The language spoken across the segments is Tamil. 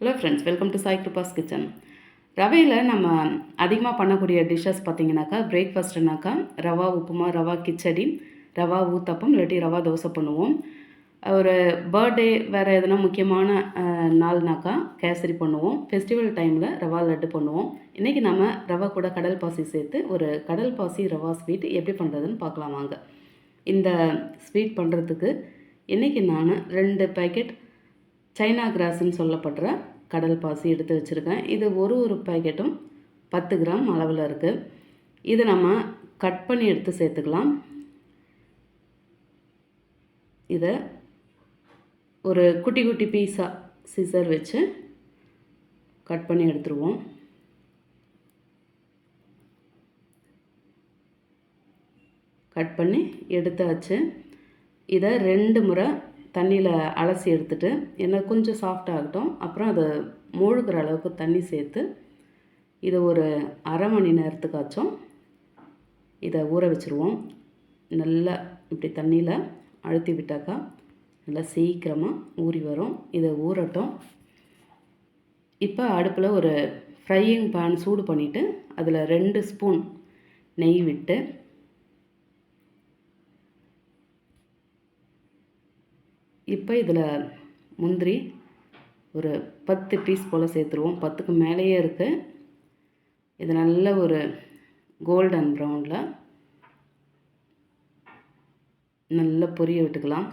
Hello friends welcome to Sai Kiruba's kitchen ரவையில் நம்ம அதிகமாக பண்ணக்கூடிய டிஷ்ஷஸ் பார்த்தீங்கன்னாக்கா பிரேக்ஃபாஸ்ட்னாக்கா ரவா உப்புமா ரவா கிச்சடி ரவா ஊத்தப்பம் இல்லாட்டி ரவா தோசை பண்ணுவோம். ஒரு பர்த்டே வேறு எதனா முக்கியமான நாள்னாக்கா கேசரி பண்ணுவோம். ஃபெஸ்டிவல் டைமில் ரவா லட்டு பண்ணுவோம். இன்றைக்கி நம்ம ரவா கூட கடல் பாசி சேர்த்து ஒரு கடல் பாசி ரவா ஸ்வீட் எப்படி பண்ணுறதுன்னு பார்க்கலாம் வாங்க. இந்த ஸ்வீட் பண்ணுறதுக்கு இன்றைக்கி நான் ரெண்டு பேக்கெட் சைனா கிராஸ்ன்னு சொல்லப்படுற கடல் பாசி எடுத்து வச்சுருக்கேன். இது ஒரு ஒரு பேக்கெட்டும் பத்து கிராம் அளவில் இருக்குது இது நம்ம கட் பண்ணி எடுத்து சேர்த்துக்கலாம். இதை ஒரு குட்டி குட்டி பீஸாக சிசர் வச்சு கட் பண்ணி எடுத்துருவோம். கட் பண்ணி எடுத்தாச்சு. இதை ரெண்டு முறை தண்ணியில் அலசி எடுத்துட்டு என்ன கொஞ்சம் சாஃப்ட் ஆகட்டும். அப்புறம் அதை மூழ்கிற அளவுக்கு தண்ணி சேர்த்து இதை ஒரு அரை மணி நேரத்துக்காச்சும் இதை ஊற வச்சுருவோம். நல்லா இப்படி தண்ணியில் அழுத்தி விட்டாக்கா நல்லா சீக்கிரமாக ஊறி வரும். இதை ஊறட்டும். இப்போ அடுப்பில் ஒரு ஃப்ரையிங் பேன் சூடு பண்ணிவிட்டு அதில் ரெண்டு ஸ்பூன் நெய் விட்டு இப்போ இதில் முந்திரி ஒரு பத்து பீஸ் போல் சேர்த்துருவோம். பத்துக்கு மேலேயே இருக்குது இது நல்ல ஒரு கோல்டன் ப்ரௌனில் நல்லா பொரிய விட்டுக்கலாம்.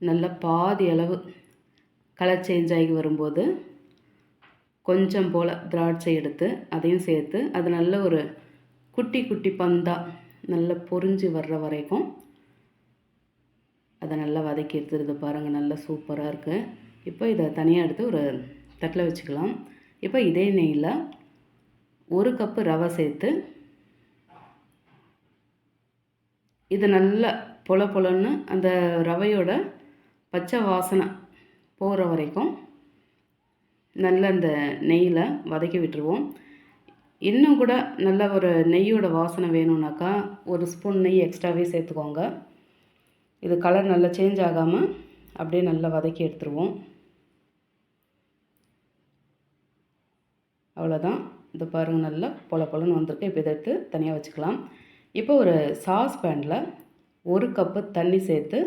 நல்லா பாதி அளவு கலர் சேஞ்ச் ஆகி வரும்போது கொஞ்சம் போல் திராட்சை எடுத்து அதையும் சேர்த்து அது நல்ல ஒரு குட்டி குட்டி பந்தாக நல்லா பொரிஞ்சு வர்ற வரைக்கும் அதை நல்லா வதக்கி எடுத்துருது பாருங்கள் நல்லா சூப்பராக இருக்குது இப்போ இதை தனியாக எடுத்து ஒரு தட்டில் வச்சுக்கலாம். இப்போ இதே நெய்யில் ஒரு கப்பு ரவை சேர்த்து இது நல்லா பொல பொலன்னு அந்த ரவையோட பச்சை வாசனை போகிற வரைக்கும் நல்ல அந்த நெய்யில் வதக்கி விட்டுருவோம். இன்னும் கூட நல்ல ஒரு நெய்யோட வாசனை வேணும்னாக்கா ஒரு ஸ்பூன் நெய் எக்ஸ்ட்ராவே சேர்த்துக்கோங்க. இது கலர் நல்லா சேஞ்ச் ஆகாமல் அப்படியே நல்லா வதக்கி எடுத்துருவோம். அவ்வளோதான் இது பாருங்கள் நல்லா பொல பொலன்னு வந்திருக்கு. இப்போ இதை எடுத்து தனியாக வச்சுக்கலாம். இப்போ ஒரு சாஸ் பேனில் ஒரு கப்பு தண்ணி சேர்த்து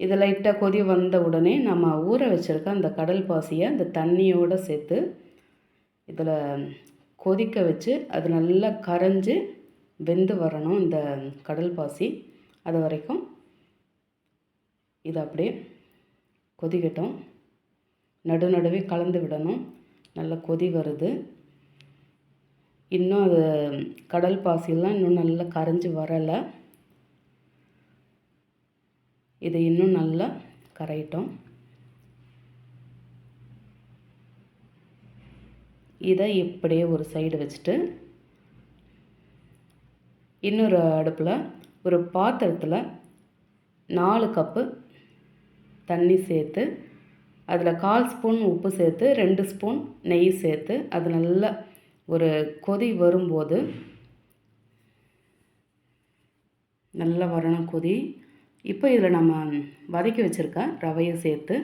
இது லைட்டாக கொதி வந்த உடனே நம்ம ஊற வச்சுருக்க அந்த கடல் பாசியை அந்த தண்ணியோடு சேர்த்து இதில் கொதிக்க வச்சு அது நல்லா கரைஞ்சி வெந்து வரணும் இந்த கடல் பாசி. அது வரைக்கும் இது அப்படியே கொதிக்கட்டும். நடு நடுவே கலந்து விடணும். நல்லா கொதி வருது. இன்னும் அது கடல் பாசிலாம் இன்னும் நல்லா கரைஞ்சி வரலை. இது இன்னும் நல்லா கரையிட்டோம். இதை இப்படியே ஒரு சைடு வச்சுட்டு இன்னொரு அடுப்பில் ஒரு பாத்திரத்தில் நாலு கப்பு தண்ணி சேர்த்து அதில் கால் ஸ்பூன் உப்பு சேர்த்து ரெண்டு ஸ்பூன் நெய் சேர்த்து அது நல்லா ஒரு கொதி வரும்போது நல்லா வரணும் கொதி. இப்போ இதில் நம்ம வதக்கி வச்சுருக்க ரவையை சேர்த்து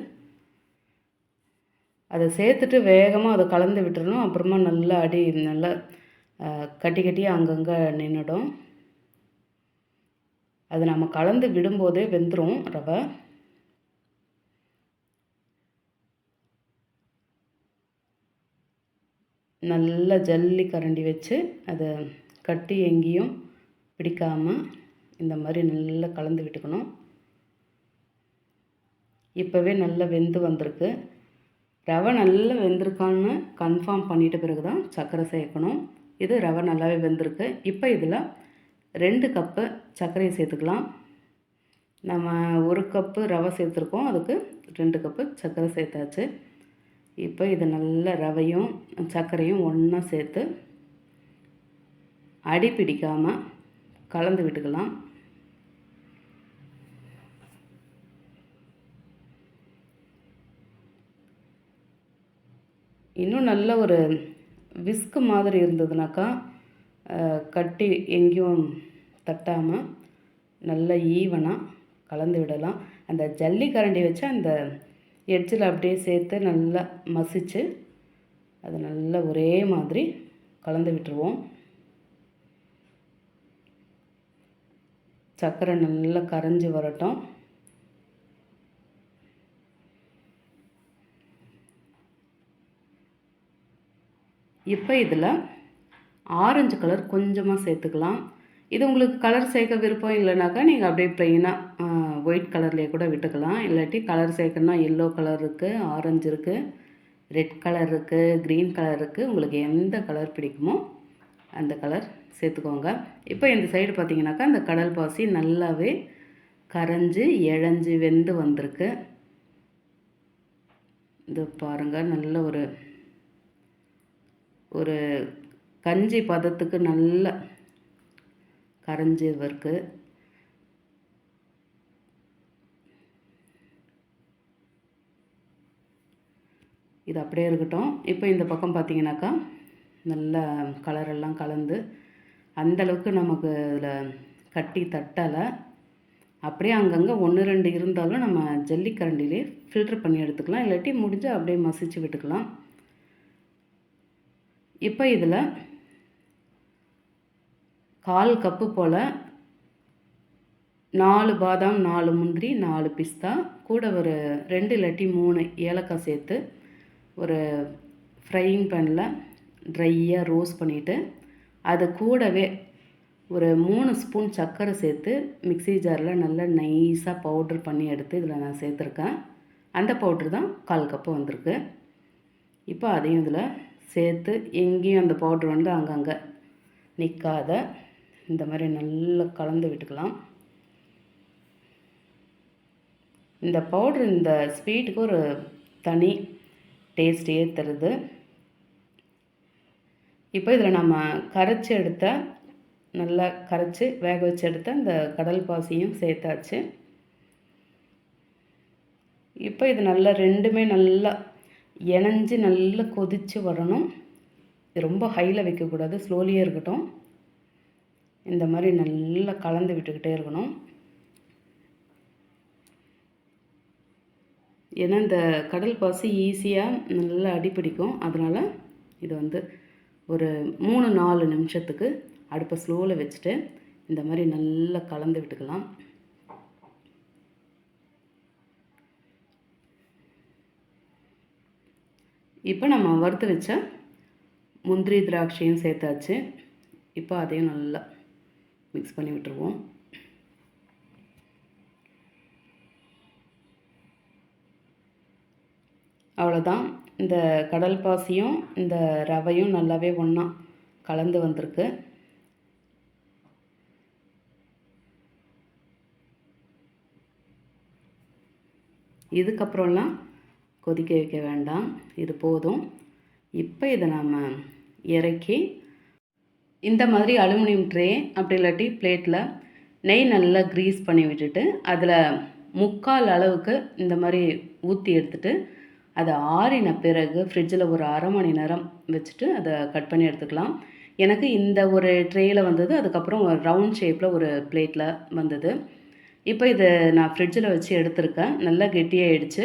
அதை சேர்த்துட்டு வேகமாக அதை கலந்து விட்டுறணும். அப்புறமா நல்லா அடி நல்லா கட்டி கட்டி கட்டியாக அங்கங்கே நின்றுடும் அது நம்ம கலந்து விடும்போதே வெந்துடும் ரவை. நல்லா ஜல்லி கரண்டி வச்சு அதை கட்டி எங்கேயும் பிடிக்காமல் இந்த மாதிரி நல்லா கலந்து விட்டுக்கணும். இப்போவே நல்லா வெந்து வந்திருக்கு. ரவை நல்லா வெந்திருக்கான்னு கன்ஃபார்ம் பண்ணிட்ட பிறகு தான் சர்க்கரை சேர்க்கணும். இது ரவை நல்லாவே வெந்திருக்கு. இப்போ இதில் ரெண்டு கப்பு சர்க்கரையை சேர்த்துக்கலாம். நம்ம ஒரு கப்பு ரவை சேர்த்துருக்கோம். அதுக்கு ரெண்டு கப்பு சர்க்கரை சேர்த்தாச்சு. இப்போ இது நல்ல ரவையும் சர்க்கரையும் ஒன்றா சேர்த்து அடி பிடிக்காமல் கலந்து விட்டுக்கலாம். இன்னும் நல்ல ஒரு விஸ்கு மாதிரி இருந்ததுனாக்கா கட்டி எங்கேயும் தட்டாமல் நல்ல ஈவனாக கலந்து விடலாம். அந்த ஜல்லி கரண்டி வச்சு அந்த எட்ஜில் அப்படியே சேர்த்து நல்லா மசிச்சு அது நல்லா ஒரே மாதிரி கலந்து விட்டுருவோம். சர்க்கரை நல்லா கரைஞ்சி வரட்டும். இப்போ இதில் ஆரஞ்சு கலர் கொஞ்சமாக சேர்த்துக்கலாம். இது உங்களுக்கு கலர் சேர்க்க விருப்பம் இல்லைனாக்கா நீங்கள் அப்படியே ப்ளெயினாக ஒயிட் கலர்லேயே கூட விட்டுக்கலாம். இல்லாட்டி கலர் சேர்க்கணுன்னா எல்லோ கலர் இருக்குது ஆரஞ்சு இருக்குது ரெட் கலர் இருக்குது க்ரீன் கலர் இருக்குது உங்களுக்கு எந்த கலர் பிடிக்குமோ அந்த கலர் சேர்த்துக்கோங்க. இப்போ இந்த சைடு பார்த்தீங்கன்னாக்கா அந்த கடல் பாசி நல்லாவே கரைஞ்சி இழஞ்சி வெந்து வந்திருக்கு. இது பாருங்கள் நல்ல ஒரு ஒரு கஞ்சி பதத்துக்கு நல்ல கரைஞ்சி இருக்கு இது அப்படியே இருக்கட்டும். இப்போ இந்த பக்கம் பார்த்தீங்கன்னாக்கா நல்ல கலரெல்லாம் கலந்து அந்தளவுக்கு நமக்கு இதில் கட்டி தட்டலை. அப்படியே அங்கங்கே ஒன்று ரெண்டு இருந்தாலும் நம்ம ஜல்லிக்கரண்டிலே ஃபில்ட்ரு பண்ணி எடுத்துக்கலாம். இல்லாட்டி முடிஞ்சால் அப்படியே மசிச்சு விட்டுக்கலாம். இப்போ இதில் கால் கப்பு போல் நாலு பாதாம் நாலு முந்திரி நாலு பிஸ்தா கூட ஒரு ரெண்டு இல்லாட்டி மூணு ஏலக்காய் சேர்த்து ஒரு ஃப்ரையிங் பேனில் ட்ரையாக ரோஸ் பண்ணிவிட்டு அது கூடவே ஒரு மூணு ஸ்பூன் சர்க்கரை சேர்த்து மிக்ஸி ஜாரில் நல்லா நைஸாக பவுட்ரு பண்ணி எடுத்து இதில் நான் சேர்த்துருக்கேன். அந்த பவுட்ரு தான் கால் கப்பு வந்திருக்கு. இப்போ அதையும் இதில் சேர்த்து எங்கேயும் அந்த பவுட்ரு வந்து அங்கங்கே நிற்காத இந்த மாதிரி நல்லா கலந்து விட்டுக்கலாம். இந்த பவுட்ரு இந்த ஸ்வீட்டுக்கு ஒரு தனி டேஸ்டையே தருது இப்போ இதில் நம்ம கரைச்சி எடுத்த நல்லா கரைச்சி வேக வச்சு எடுத்த இந்த கடல் பாசியும் சேர்த்தாச்சு. இப்போ இது நல்லா ரெண்டுமே நல்லா இணைஞ்சு நல்லா கொதித்து வரணும். ரொம்ப ஹையில் வைக்கக்கூடாது ஸ்லோலியே இருக்கட்டும். இந்த மாதிரி நல்லா கலந்து விட்டுக்கிட்டே இருக்கணும். ஏன்னா இந்த கடல் பாசி ஈஸியாக நல்லா அடிப்பிடிக்கும் அதனால் இது வந்து ஒரு மூணு நாலு நிமிஷத்துக்கு அடுப்பை ஸ்லோவில் வச்சுட்டு இந்த மாதிரி நல்லா கலந்து விட்டுக்கலாம். இப்போ நம்ம வறுத்து வச்ச முந்திரி திராட்சையும் சேர்த்தாச்சு. இப்போ அதையும் நல்லா மிக்ஸ் பண்ணி விட்டுருவோம். அவ்வளோதான். இந்த கடல் பாசியும் இந்த ரவையும் நல்லாவே ஒன்றா கலந்து வந்திருக்கு. இதுக்கப்புறம்லாம் கொதிக்க வைக்க வேண்டாம். இது போதும். இப்போ இதை நாம் இறக்கி இந்த மாதிரி அலுமினியம் ட்ரே அப்படி இல்லாட்டி பிளேட்டில் நெய் நல்லா க்ரீஸ் பண்ணி விட்டுட்டு அதில் முக்கால் அளவுக்கு இந்த மாதிரி ஊற்றி எடுத்துட்டு அதை ஆறின பிறகு ஃப்ரிட்ஜில் ஒரு அரை மணி நேரம் வச்சுட்டு அதை கட் பண்ணி எடுத்துக்கலாம். எனக்கு இந்த ஒரு ட்ரேயில் வந்தது அதுக்கப்புறம் ஒரு ரவுண்ட் ஷேப்பில் ஒரு பிளேட்டில் வந்தது. இப்போ இதை நான் ஃப்ரிட்ஜில் வச்சு எடுத்திருக்கேன். நல்லா கெட்டியாகிடுச்சு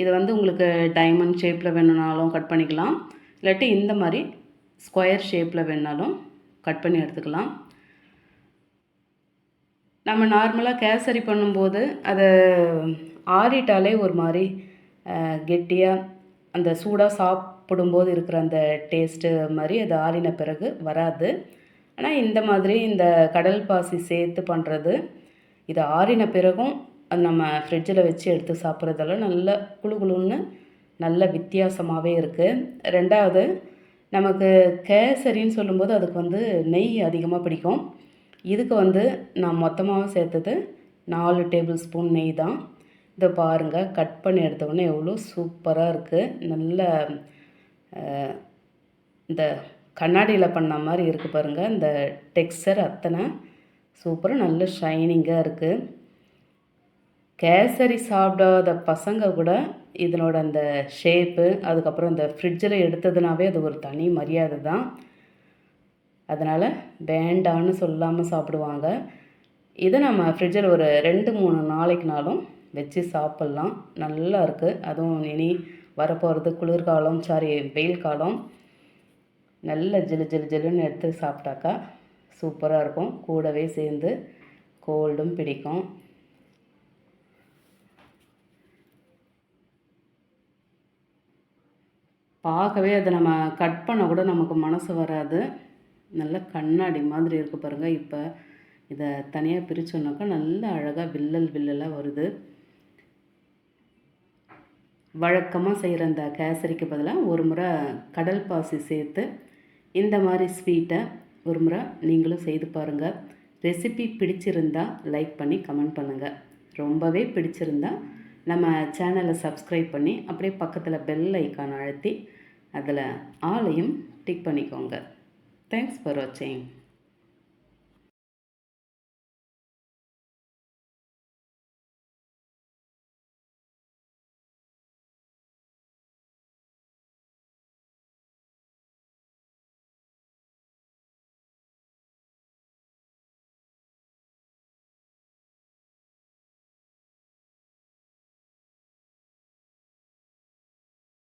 இது வந்து உங்களுக்கு டைமண்ட் ஷேப்பில் வேணும்னாலும் கட் பண்ணிக்கலாம். இல்லாட்டி இந்த மாதிரி ஸ்கொயர் ஷேப்பில் வேணாலும் கட் பண்ணி எடுத்துக்கலாம். நம்ம நார்மலாக கேசரி பண்ணும்போது அதை ஆறிட்டாலே ஒரு மாதிரி கெட்டியாக அந்த சூடாக சாப்பிடும்போது இருக்கிற அந்த டேஸ்ட்டு மாதிரி அது ஆறின பிறகு வராது. ஆனால் இந்த மாதிரி இந்த கடல் பாசி சேர்த்து பண்ணுறது இது ஆறின பிறகும் அது நம்ம ஃப்ரிட்ஜில் வச்சு எடுத்து சாப்பிட்றதால நல்ல குழு குழுன்னு நல்ல வித்தியாசமாகவே இருக்குது ரெண்டாவது நமக்கு கேசரின்னு சொல்லும்போது அதுக்கு வந்து நெய் அதிகமாக பிடிக்கும். இதுக்கு வந்து நான் மொத்தமாக சேர்த்தது நாலு டேபிள் ஸ்பூன் நெய் தான். இதை பாருங்கள் கட் பண்ணி எடுத்தோடனே எவ்வளோ சூப்பராக இருக்குது நல்ல இந்த கண்ணாடியில் பண்ண மாதிரி இருக்குது பாருங்கள் இந்த டெக்ஸ்சர் அத்தனை சூப்பராக நல்ல ஷைனிங்காக இருக்குது கேசரி சாப்பிடாத பசங்க கூட இதனோட அந்த ஷேப்பு அதுக்கப்புறம் இந்த ஃப்ரிட்ஜில் எடுத்ததுனாவே அது ஒரு தனி மரியாதை தான். அதனால் வேண்டான்னு சொல்லாமல் சாப்பிடுவாங்க. இதை நம்ம ஃப்ரிட்ஜில் ஒரு ரெண்டு மூணு நாளைக்குனாலும் வச்சு சாப்பிட்லாம். நல்லா இருக்குது அதுவும் இனி வரப்போகிறது குளிர்காலம் சாரி வெயில் காலம். நல்ல ஜிலு ஜிலு ஜிலுன்னு எடுத்து சாப்பிட்டாக்கா சூப்பராக இருக்கும். கூடவே சேர்ந்து கோல்டும் பிடிக்கும். பார்க்கவே அதை நம்ம கட் பண்ண கூட நமக்கு மனசு வராது. நல்ல கண்ணாடி மாதிரி இருக்குது பாருங்கள் இப்போ. இதை தனியாக பிரித்தோன்னாக்கா நல்ல அழகாக வில்லல் வில்லலாக வருது. வழக்கமாக செய்கிற அந்த கேசரிக்கு பதிலாக ஒரு முறை கடல் பாசி சேர்த்து இந்த மாதிரி ஸ்வீட்டை ஒரு முறை நீங்களும் செய்து பாருங்கள் ரெசிபி பிடிச்சிருந்தா லைக் பண்ணி கமெண்ட் பண்ணுங்கள் ரொம்பவே பிடிச்சிருந்தா நம்ம சேனலை சப்ஸ்கிரைப் பண்ணி அப்படியே பக்கத்தில் பெல் ஐக்கான் அழுத்தி அதில் ஆளையும் டிக் பண்ணிக்கோங்க. தேங்க்ஸ் ஃபார் வாட்சிங்